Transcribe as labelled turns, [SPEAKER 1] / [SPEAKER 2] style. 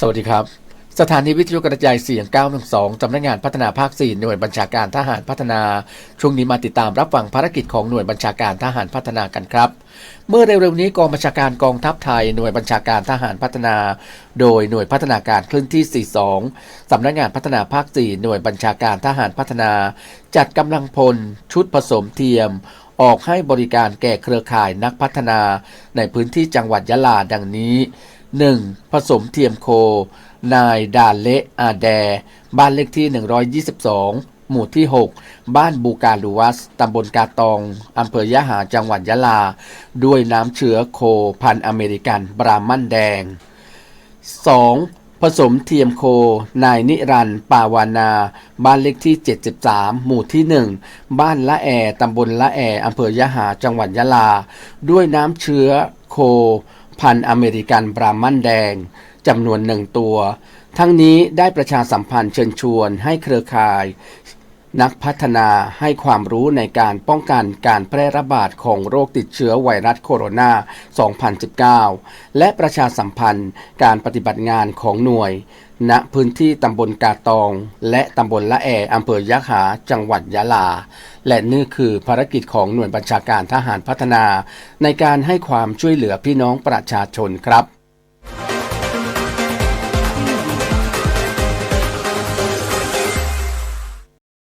[SPEAKER 1] สวัสดีครับ สถานีวิทยุกระจายเสียง 912สำนักงานพัฒนาภาค 4 หน่วยบัญชาการทหารพัฒนา ช่วงนี้มาติดตามรับฟังภารกิจของหน่วยบัญชาการทหารพัฒนากันครับ เมื่อเร็วๆนี้กองบัญชาการกองทัพไทย หน่วยบัญชาการทหารพัฒนา โดยหน่วยพัฒนาการเคลื่อนที่ 42 สำนักงานพัฒนาภาค 4 หน่วยบัญชาการทหารพัฒนา จัดกำลังพล ชุดผสมเทียม ออกให้บริการแก่เครือข่ายนักพัฒนา ในพื้นที่จังหวัดยะลาดังนี้ 1. ผสมเทียมโค นายดาเละอาแด บ้านเลขที่ 122 หมู่ที่ 6 บ้านบูกาลูวัส ตำบลกาตอง อำเภอยะหาจังหวัดยะลา ด้วยน้ำเชื้อโคพันอเมริกันบรามันแดง 2. ผสมเทียมโค นายนิรันต์ปาวานา บ้านเลขที่ 73 หมู่ที่ 1 บ้านละแอ ตำบลละแอ อำเภอยะหาจังหวัดยะลา ด้วยน้ำเชื้อโค พันธุ์อเมริกันบรามันแดงจำนวนหนึ่งตัว ทั้งนี้ได้ประชาสัมพันธ์เชิญชวนให้เครือข่าย นักพัฒนาให้ความรู้ในการป้องกันการแพร่ระบาดของโรคติดเชื้อไวรัสโคโรนา 2019 และประชาสัมพันธ์การปฏิบัติงานของหน่วย ณ พื้นที่ตำบลกาตอง และตำบลละแออำเภอยะหา จังหวัดยะลา และนี่คือภารกิจของหน่วยบัญชาการทหารพัฒนา ในการให้ความช่วยเหลือพี่น้องประชาชนครับ